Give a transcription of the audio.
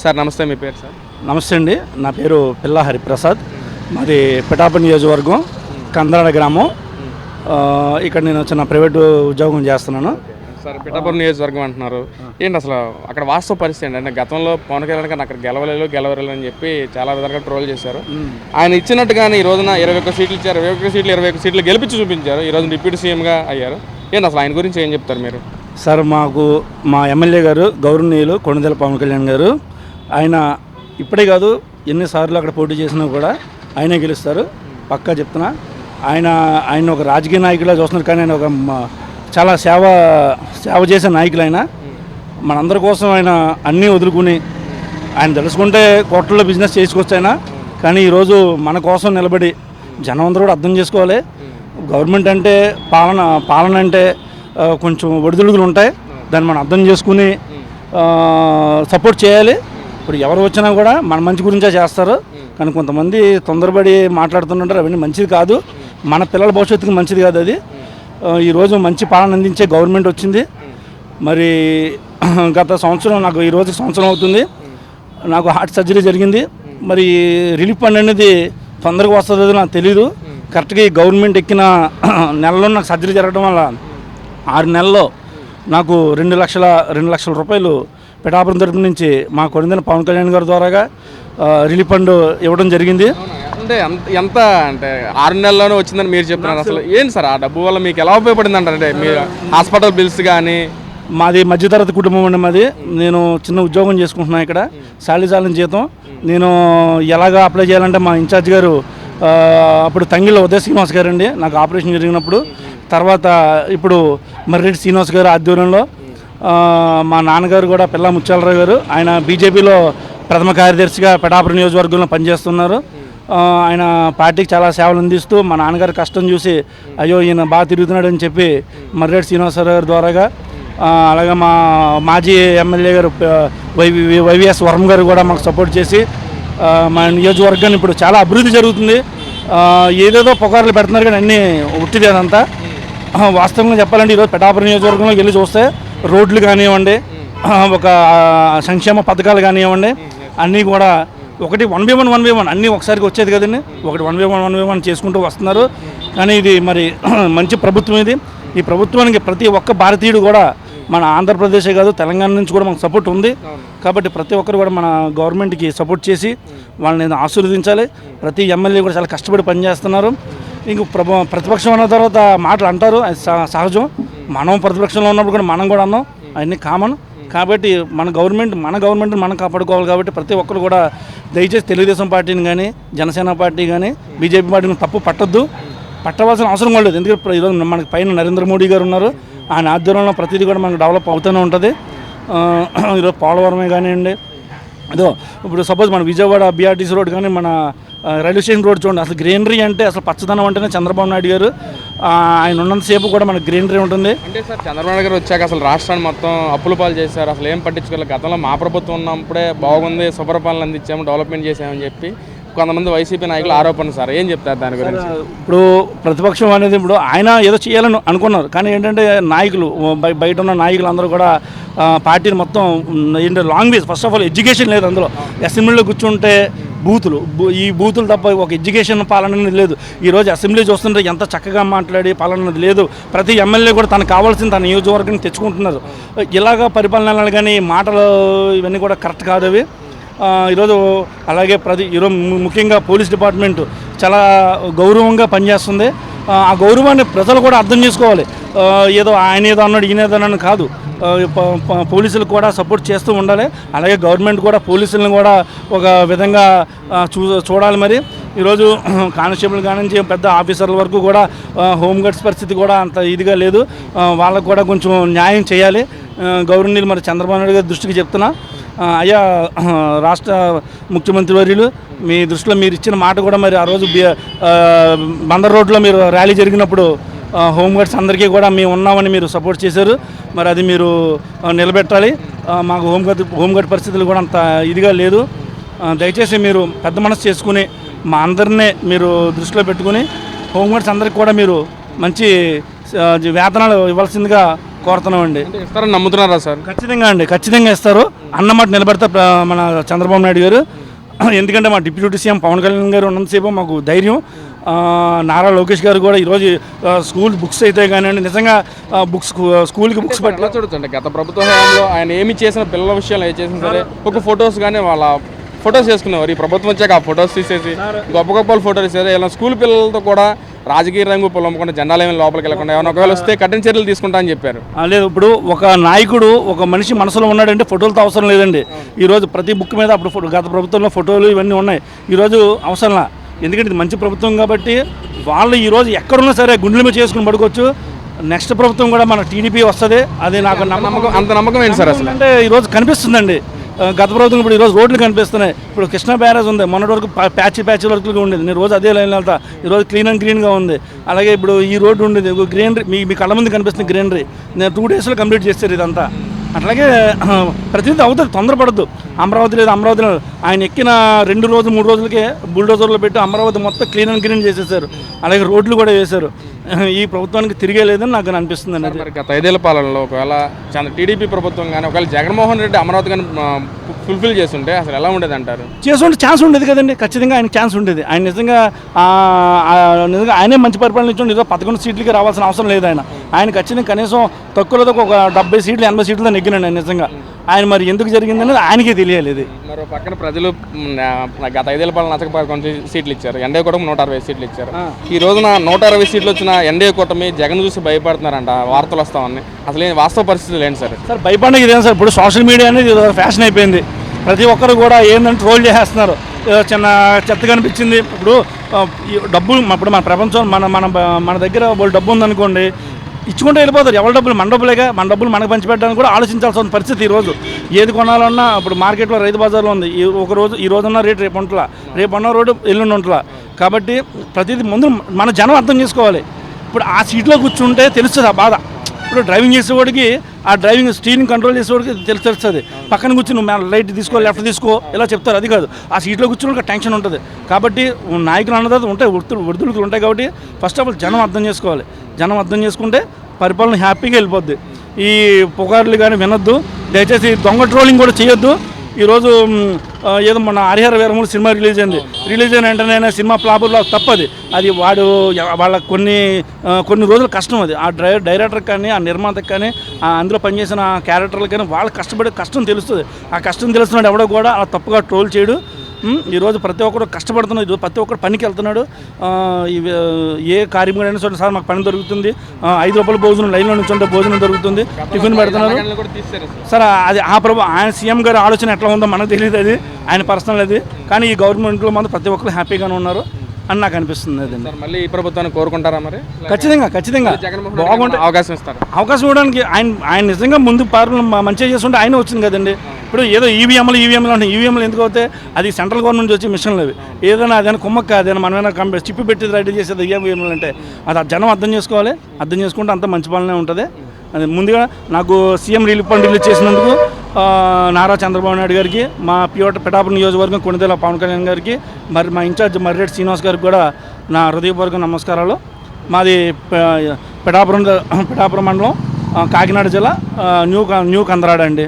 Sir నమస్తే మీ పేరు sir? నమస్తే అండి. నా పేరు పిల్ల హరిప్రసాద్. మాది పిఠాప నియోజకవర్గం కందరాడ గ్రామం. ఇక్కడ నేను చిన్న ప్రైవేట్ ఉద్యోగం చేస్తున్నాను. సార్ పిఠాపురం నియోజకవర్గం అంటున్నారు. ఏంటి అసలు అక్కడ వాస్తవ పరిస్థితి ఏంటి? అంటే గతంలో పవన్ కళ్యాణ్ గారిని అక్కడ గెలవలేదు గెలవలేదు అని చెప్పి చాలా విధాలుగా ట్రోల్ చేశారు. ఆయన ఇచ్చినట్టుగానే ఈ రోజున ఇరవై ఒక్క సీట్లు ఇచ్చారు. ఇరవై ఒక్క సీట్లు ఇరవై ఒక్క సీట్లు గెలిపించి చూపించారు. ఈ రోజు డిప్యూటీ సీఎంగా అయ్యారు. ఏంటి అసలు ఆయన గురించి ఏం చెప్తారు మీరు? సార్ మాకు మా ఎమ్మెల్యే గారు గౌరవనీయులు కొండదెల పవన్ కళ్యాణ్ గారు ఆయన ఇప్పుడే కాదు ఎన్నిసార్లు అక్కడ పోటీ చేసినా కూడా ఆయనే గెలుస్తారు. పక్కా చెప్తున్నా. ఆయన ఆయన ఒక రాజకీయ నాయకులా చూస్తున్నారు కానీ ఆయన ఒక చాలా సేవ సేవ చేసే నాయకులు ఆయన మనందరి కోసం ఆయన అన్నీ వదులుకుని ఆయన తెలుసుకుంటే కోట్లలో బిజినెస్ చేసుకోవచ్చు ఆయన కానీ ఈరోజు మన కోసం నిలబడి జనం అందరూ కూడా అర్థం చేసుకోవాలి. గవర్నమెంట్ అంటే పాలన పాలన అంటే కొంచెం ఒడిదుడుగులు ఉంటాయి. దాన్ని మనం అర్థం చేసుకుని సపోర్ట్ చేయాలి. ఇప్పుడు ఎవరు వచ్చినా కూడా మన మంచి గురించే చేస్తారు. కానీ కొంతమంది తొందరపడి మాట్లాడుతుంటారు అవన్నీ మంచిది కాదు. మన పిల్లల భవిష్యత్తుకి మంచిది కాదు అది. ఈరోజు మంచి పాలన అందించే గవర్నమెంట్ వచ్చింది. మరి గత సంవత్సరం నాకు ఈరోజు సంవత్సరం అవుతుంది. నాకు హార్ట్ సర్జరీ జరిగింది. మరి రిలీఫ్ ఫండ్ అనేది తొందరగా వస్తుందో నాకు తెలీదు. కరెక్ట్గా ఈ గవర్నమెంట్ ఎక్కిన నెలలో నాకు సర్జరీ జరగడం వల్ల ఆరు నెలల్లో నాకు రెండు లక్షల రెండు లక్షల రూపాయలు పిఠాపురం తరపు నుంచి మా కొరిందన పవన్ కళ్యాణ్ గారి ద్వారాగా రిలీఫ్ ఫండ్ ఇవ్వడం జరిగింది. అంటే ఎంత అంటే ఆరు నెలల్లోనే వచ్చిందని మీరు చెప్తున్నారు అసలు. ఏంటి సార్ ఆ డబ్బు వల్ల మీకు ఎలా ఉపయోగపడింది అంటే మీరు హాస్పిటల్ బిల్స్ కానీ మాది మధ్యతరగతి కుటుంబం అండి మాది. నేను చిన్న ఉద్యోగం చేసుకుంటున్నాను ఇక్కడ. శాలరీ జీతం. నేను ఎలాగ అప్లై చేయాలంటే మా ఇన్ఛార్జ్ గారు అప్పుడు తంగిళ్ళ ఉదయ శ్రీనివాస్ గారు అండి నాకు ఆపరేషన్ జరిగినప్పుడు. తర్వాత ఇప్పుడు మర్రెడ్డి శ్రీనివాస్ గారు ఆధ్వర్యంలో మా నాన్నగారు కూడా పిల్ల ముత్యాలరావు గారు ఆయన బీజేపీలో ప్రథమ కార్యదర్శిగా పెటాపురం నియోజకవర్గంలో పనిచేస్తున్నారు. ఆయన పార్టీకి చాలా సేవలు అందిస్తూ మా నాన్నగారు కష్టం చూసి అయ్యో ఈయన బాగా తిరుగుతున్నాడు అని చెప్పి మర్రెడ్డి శ్రీనివాసరావు గారి ద్వారాగా అలాగే మా మాజీ ఎమ్మెల్యే గారు వైవి వైవిఎస్ వరం గారు కూడా మాకు సపోర్ట్ చేసి మా నియోజకవర్గాన్ని ఇప్పుడు చాలా అభివృద్ధి జరుగుతుంది. ఏదేదో పుకార్లు పెడుతున్నారు కానీ అన్నీ ఉట్టిది అదంతా వాస్తవంగా చెప్పాలంటే ఈరోజు పెటాపురం నియోజకవర్గంలోకి వెళ్ళి చూస్తే రోడ్లు కానివ్వండి ఒక సంక్షేమ పథకాలు కానివ్వండి అన్నీ కూడా ఒకటి one by one one by one అన్నీ ఒకసారికి వచ్చేది కదండి. ఒకటి one by one one by one చేసుకుంటూ వస్తున్నారు. కానీ ఇది మరి మంచి ప్రభుత్వం ఇది. ఈ ప్రభుత్వానికి ప్రతి ఒక్క భారతీయుడు కూడా మన ఆంధ్రప్రదేశే కాదు తెలంగాణ నుంచి కూడా మనకు సపోర్ట్ ఉంది. కాబట్టి ప్రతి ఒక్కరు కూడా మన గవర్నమెంట్కి సపోర్ట్ చేసి వాళ్ళని ఆశీర్వదించాలి. ప్రతి ఎమ్మెల్యే కూడా చాలా కష్టపడి పనిచేస్తున్నారు. ఇంక ప్రభు ప్రతిపక్షం అన్న తర్వాత మాటలు అంటారు సహజం. మనం ప్రతిపక్షంలో ఉన్నప్పుడు కూడా మనం కూడా అన్నాం. అవన్నీ కామన్ కాబట్టి మన గవర్నమెంట్ మన గవర్నమెంట్ మనం కాపాడుకోవాలి కాబట్టి ప్రతి ఒక్కరు కూడా దయచేసి తెలుగుదేశం పార్టీని కానీ జనసేన పార్టీ కానీ బీజేపీ పార్టీని తప్పు పట్టొద్దు. పట్టవలసిన అవసరం కూడా లేదు. ఎందుకంటే ఈరోజు మనకి పైన నరేంద్ర మోడీ గారు ఉన్నారు. ఆయన ఆధ్వర్యంలో ప్రతిదీ కూడా మనకు డెవలప్ అవుతూనే ఉంటుంది. ఈరోజు పోలవరమే కానివ్వండి. అదో ఇప్పుడు సపోజ్ మన విజయవాడ బీఆర్టీసీ రోడ్ కానీ మన రైల్వే స్టేషన్ రోడ్ చూడండి. అసలు గ్రీనరీ అంటే అసలు పచ్చదనం అంటేనే చంద్రబాబు నాయుడు గారు. ఆయన ఉన్నంతసేపు కూడా మనకు గ్రీనరీ ఉంటుంది. అంటే సార్ చంద్రబాబు గారు వచ్చాక అసలు రాష్ట్రాన్ని మొత్తం అప్పుల పాలు చేశారు. అసలు ఏం పట్టించుకోలేదు. గతంలో మా ప్రభుత్వం ఉన్నప్పుడే బాగుంది సుపరిపాలన అందించాము డెవలప్మెంట్ చేసామని చెప్పి కొంతమంది వైసీపీ నాయకులు ఆరోపణ సార్. ఏం చెప్తారు దాని గురించి? ఇప్పుడు ప్రతిపక్షం అనేది ఇప్పుడు ఆయన ఏదో చేయాలని అనుకున్నారు. కానీ ఏంటంటే నాయకులు బయ- బయట ఉన్న నాయకులు అందరూ కూడా పార్టీని మొత్తం ఏంటంటే language first of all education లేదు అందులో. అసెంబ్లీలో కూర్చుంటే బూతులు. బూ- ఈ బూతులు తప్ప ఒక ఎడ్యుకేషన్ పాలన అనేది లేదు. ఈరోజు అసెంబ్లీ చూస్తుంటే ఎంత చక్కగా మాట్లాడి పాలన అనేది లేదు. ప్రతి ఎమ్మెల్యే కూడా తనకు కావాల్సిన తన నియోజకవర్గం తెచ్చుకుంటున్నారు. ఇలాగ పరిపాలన కానీ మాటలు ఇవన్నీ కూడా కరెక్ట్ కాదు అవి. ఈరోజు అలాగే ప్రతి ఈరోజు ముఖ్యంగా పోలీస్ డిపార్ట్మెంట్ చాలా గౌరవంగా పనిచేస్తుంది. ఆ, గౌరవాన్ని ప్రజలు కూడా అర్థం చేసుకోవాలి. ఏదో ఆయన ఏదో అన్నాడు ఈయన ఏదో అన్నాడు కాదు. పోలీసులు కూడా సపోర్ట్ చేస్తూ ఉండాలి. అలాగే గవర్నమెంట్ కూడా పోలీసులను కూడా ఒక విధంగా చూ చూడాలి మరి. ఈరోజు కానిస్టేబుల్ కానించి పెద్ద ఆఫీసర్ల వరకు కూడా హోంగార్డ్స్ హోమ్ గార్డ్స్ పరిస్థితి కూడా అంత ఇదిగా లేదు. వాళ్ళకు కూడా కొంచెం న్యాయం చేయాలి. ఆ, గౌరవనీయులు మరి చంద్రబాబు నాయుడు గారి దృష్టికి చెప్తున్నా. అయ్యా రాష్ట్ర ముఖ్యమంత్రి వర్యులు మీ దృష్టిలో మీరు ఇచ్చిన మాట కూడా మరి ఆ రోజు బందర్ రోడ్లో మీరు ర్యాలీ జరిగినప్పుడు హోంగార్డ్స్ అందరికీ కూడా మేము ఉన్నామని మీరు సపోర్ట్ చేశారు. మరి అది మీరు నిలబెట్టాలి. మాకు హోంగార్డ్ హోంగార్డ్ పరిస్థితులు కూడా అంత ఇదిగా లేదు. దయచేసి మీరు పెద్ద మనసు చేసుకుని మా అందరినీ మీరు దృష్టిలో పెట్టుకుని హోంగార్డ్స్ అందరికి కూడా మీరు మంచి వేతనాలు ఇవ్వాల్సిందిగా కోరుతున్నామండి. ఇస్తారని నమ్ముతున్నారా సార్? ఖచ్చితంగా అండి. ఖచ్చితంగా ఇస్తారు. అన్నమాట నిలబెడతా మన చంద్రబాబు నాయుడు గారు. ఎందుకంటే మా డిప్యూటీ సీఎం పవన్ కళ్యాణ్ గారు ఉన్నంతసేపు మాకు ధైర్యం. నారా లోకేష్ గారు కూడా ఈరోజు స్కూల్ బుక్స్ అయితే కానివ్వండి నిజంగా బుక్స్ స్కూల్కి బుక్స్ పట్ల చూడొచ్చండి. గత ప్రభుత్వ హయాంలో ఆయన ఏమి చేసిన పిల్లల విషయాలు ఏ చేసిన సరే ఒక ఫొటోస్ కానీ వాళ్ళ ఫొటోస్ వేసుకునేవారు ఈ ప్రభుత్వం వచ్చాక ఆ ఫొటోస్ తీసేసి గొప్ప గొప్ప ఫోటోలు తీసేది ఇలా స్కూల్ పిల్లలతో కూడా రాజకీయ రంగు పొలమ్మకుండా జెండాలు ఏమైనా లోపలికి వెళ్ళకుండా ఏమైనా ఒకవేళ వస్తే కఠిన చర్యలు తీసుకుంటా అని చెప్పారు. లేదు ఇప్పుడు ఒక నాయకుడు ఒక మనిషి మనసులో ఉన్నాడంటే ఫోటోలతో అవసరం లేదండి. ఈరోజు ప్రతి బుక్ మీద అప్పుడు గత ప్రభుత్వంలో ఫోటోలు ఇవన్నీ ఉన్నాయి. ఈరోజు అవసరంలా. ఎందుకంటే ఇది మంచి ప్రభుత్వం కాబట్టి వాళ్ళు ఈరోజు ఎక్కడున్నా సరే గుండెల మీద చేసుకుని పడుకోవచ్చు. నెక్స్ట్ ప్రభుత్వం కూడా మన టీడీపీ వస్తుంది. అది నాకు నమ్మకం అంత నమ్మకం ఏంటి సార్ అసలు? అంటే ఈరోజు కనిపిస్తుందండి. గత ప్రభుత్వం ఇప్పుడు ఈరోజు రోడ్లు కనిపిస్తున్నాయి. ఇప్పుడు కృష్ణా బ్యారేజ్ ఉంది. మొన్నటి వరకు ప్యాచ్ ప్యాచ్ వరకు ఉండేది. నేను రోజు అదే లైన్ వెళ్తా. ఈరోజు క్లీన్ అండ్ గ్రీన్గా ఉంది. అలాగే ఇప్పుడు ఈ రోడ్డు ఉండేది. గ్రీనరీ మీ మీ కళ్ళ ముందు కనిపిస్తుంది గ్రీనరీ. నేను టూ డేస్లో కంప్లీట్ చేస్తారు ఇదంతా. అట్లాగే ప్రతిదీ అవుతుంది తొందరపడద్దు. అమరావతి లేదు అమరావతి లేదు. ఆయన ఎక్కిన రెండు రోజులు మూడు రోజులకే బుల్డోజర్లో పెట్టి అమరావతి మొత్తం క్లీన్ అండ్ క్లీన్ చేసేసారు. అలాగే రోడ్లు కూడా వేశారు. ఈ ప్రభుత్వానికి తిరిగే లేదని నాకు అనిపిస్తుంది అండి మరి గత ఐదేళ్ళ పాలనలో ఒకవేళ చంద్ర టీడీపీ ప్రభుత్వం కానీ ఒకవేళ జగన్మోహన్ రెడ్డి అమరావతి కానీ ఫుల్ఫిల్ చేస్తుంటే అసలు ఎలా ఉండేది అంటారు? చేసుకుంటే ఛాన్స్ ఉండేది కదండి. ఖచ్చితంగా ఆయన ఛాన్స్ ఉండేది. ఆయన నిజంగా నిజంగా ఆయనే మంచి పరిపాలన ఇచ్చి ఏదో పదకొండు సీట్లకి రావాల్సిన అవసరం లేదు ఆయన. ఆయన ఖచ్చితంగా కనీసం తక్కువలో తక్కువ ఒక డెబ్బై సీట్లు ఎనభై సీట్లు నెగ్గినాడు ఆయన నిజంగా. ఆయన మరి ఎందుకు జరిగిందనేది ఆయనకే తెలియాలి ఇది మరో పక్కన ప్రజలు గత ఐదేళ్ళ పాలన నచ్చక కొంచెం సీట్లు ఇచ్చారు. ఎన్డీఏ కూటమి నూట అరవై సీట్లు ఇచ్చారు. ఈ రోజున నూట అరవై సీట్లు వచ్చిన ఎన్డీఏ కూటమి జగన్ చూసి భయపడుతున్నారంట వార్తలు వస్తామని అసలు వాస్తవ పరిస్థితులు ఏంటి సార్? సార్ భయపడక ఇదేం సార్? ఇప్పుడు సోషల్ మీడియా అనేది ఫ్యాషన్ అయిపోయింది. ప్రతి ఒక్కరు కూడా ఏంటంటే ట్రోల్ చేసేస్తున్నారు. చిన్న చెత్త కనిపించింది. ఇప్పుడు డబ్బు ఇప్పుడు మన ప్రపంచం మన మన మన దగ్గర వాళ్ళు డబ్బు ఉందనుకోండి ఇచ్చుకుంటే వెళ్ళిపోతారు. ఎవరి డబ్బులు మన డబ్బులేగా మన డబ్బులు మనకు పంచిపెట్టడానికి కూడా ఆలోచించాల్సిన పరిస్థితి ఈ రోజు. ఏది కొనాలన్నా ఇప్పుడు మార్కెట్లో రైతు బజార్లో ఉంది. ఈ ఒక రోజు ఈ రోజున్న రేటు రేపు ఉంటలా. రేపు ఉన్న రోడ్డు ఎల్లుండి ఉంటలా. కాబట్టి ప్రతిదీ ముందు మన జనం అర్థం చేసుకోవాలి. ఇప్పుడు ఆ సీట్లో కూర్చుంటే తెలుస్తుంది ఆ బాధ. ఇప్పుడు డ్రైవింగ్ చేసేవాడికి ఆ డ్రైవింగ్ స్టీరింగ్ కంట్రోల్ చేసేవాడికి తెలుసు తెలుస్తుంది. పక్కన కూర్చుని నువ్వు లైట్ తీసుకో లెఫ్ట్ తీసుకో ఇలా చెప్తారు. అది కాదు. ఆ సీట్లో కూర్చుని టెన్షన్ ఉంటుంది. కాబట్టి నాయకులు అన్నది ఉంటాయి వృత్తులు వృద్ధులు ఉంటాయి కాబట్టి ఫస్ట్ ఆఫ్ ఆల్ జనం అర్థం చేసుకోవాలి. జనం అర్థం చేసుకుంటే పరిపాలన హ్యాపీగా వెళ్ళిపోద్ది. ఈ పుకార్లు కానీ వినొద్దు. దయచేసి దొంగ ట్రోలింగ్ కూడా చేయొద్దు. ఈరోజు ఏదో మన హరిహర వీరములు సినిమా రిలీజ్ అయింది. రిలీజ్ అయిన వెంటనే సినిమా ఫ్లాపులో తప్పది. అది వాడు వాళ్ళ కొన్ని కొన్ని రోజులు కష్టం అది. ఆ డ్రై డైరెక్టర్ కానీ ఆ నిర్మాతకి కానీ ఆ అందులో పనిచేసిన క్యారెక్టర్లు కానీ వాళ్ళు కష్టపడే కష్టం తెలుస్తుంది. ఆ కష్టం తెలుస్తున్నాడు ఎవడో కూడా అలా తప్పుగా ట్రోల్ చేయడు. ఈరోజు ప్రతి ఒక్కరు కష్టపడుతున్నాడు ఈరోజు ప్రతి ఒక్కరు పనికి వెళ్తున్నాడు. ఏ కార్యక్రమం సరే సార్ మాకు పని దొరుకుతుంది. ఐదు రూపాయల భోజనం లైన్లో నుంచి ఉంటే భోజనం దొరుకుతుంది. టిఫిన్ పెడుతున్నారు. సార్ అది ఆ ప్రభు ఆయన సీఎం గారి ఆలోచన ఎట్లా ఉందో మనకు తెలియదు అది. ఆయన పర్సనల్ అది. కానీ ఈ గవర్నమెంట్లో మాత్రం ప్రతి ఒక్కరు హ్యాపీగానే ఉన్నారు అని నాకు అనిపిస్తుంది అది. మళ్ళీ ఈ ప్రభుత్వాన్ని కోరుకుంటారా మరి? ఖచ్చితంగా ఖచ్చితంగా. బాగుంటే అవకాశం ఇస్తారు? అవకాశం ఇవ్వడానికి ఆయన ఆయన నిజంగా ముందు మ- మంచిగా చేస్తుంటే ఆయన వచ్చింది కదండి. ఇప్పుడు ఏదో ఈవీఎంలు ఈవీఎంలు అంటే ఈవీఎంలు ఎందుకు అవుతాయి అది సెంట్రల్ గవర్నమెంట్ వచ్చి మిషన్లు అవి. ఏదైనా అదైనా కుమ్మక్క అదైనా మనమైనా కంపెనీ చిప్పి పెట్టి రెడీ చేసేది ఈవీఎంలు అంటే అది జనం అర్థం చేసుకోవాలి. అర్థం చేసుకుంటే అంత మంచి పాలనే ఉంటుంది. అది ముందుగా నాకు సీఎం రిలీఫ్ ఫండ్ రిలీజ్ చేసినందుకు నారా చంద్రబాబు నాయుడు గారికి మా పియోట పిఠాపురం నియోజకవర్గం కొణిదెల పవన్ కళ్యాణ్ గారికి మరి మా ఇన్ఛార్జ్ మర్రెడ్డి శ్రీనివాస్ గారికి కూడా నా హృదయపూర్వక నమస్కారాలు. మాది పిఠాపురం పిఠాపురం మండలం కాకినాడ జిల్లా న్యూ క- న్యూ కందరాడ అండి.